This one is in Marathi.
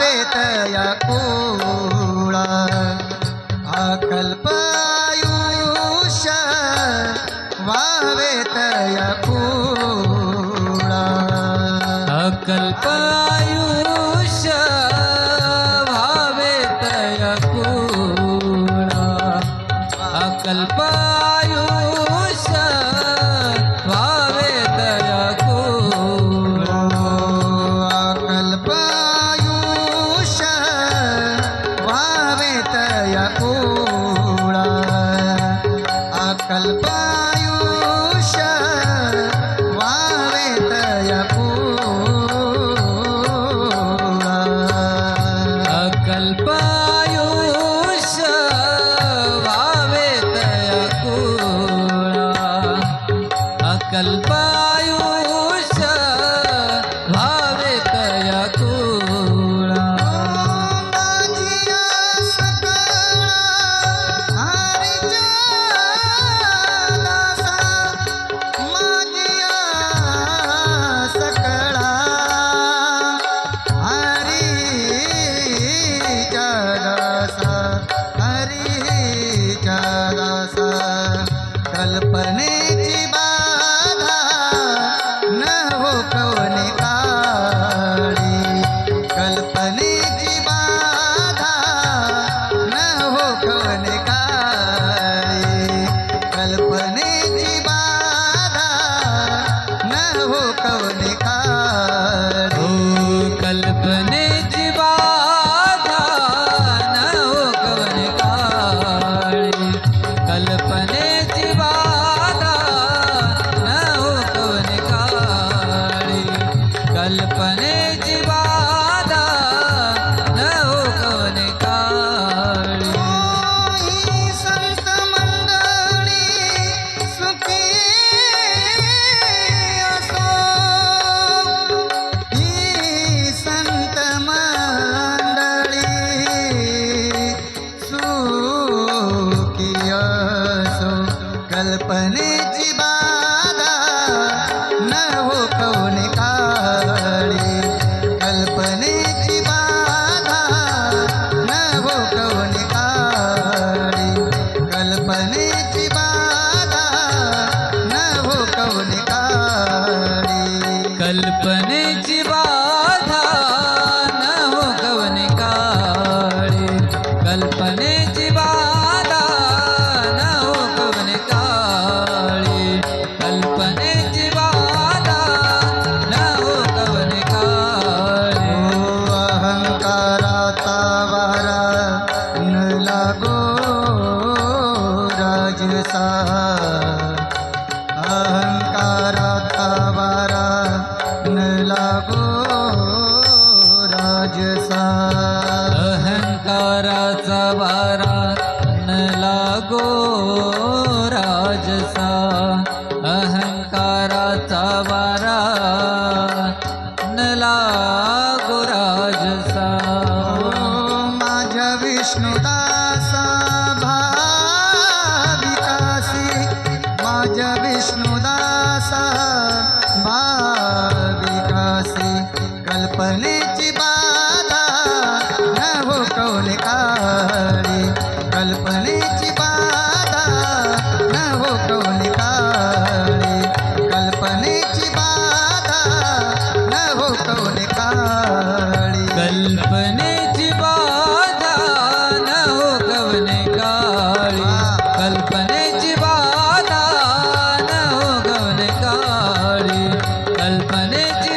वेतया कोळा आकल्पायुष वावेतया कोळा अकल्पायुष भावेतया कोळा अकल्पा कसा कल्पनेची बाधा न हो कवने काळी कल्पनेची बाधा न हो कवने काळी कल्पनेची बाधा न हो कवने कल्पने कल्पनेच राजसा अहंकाराचा वारा नला लागो राजसा. माझ्या विष्णुदासा कल्पने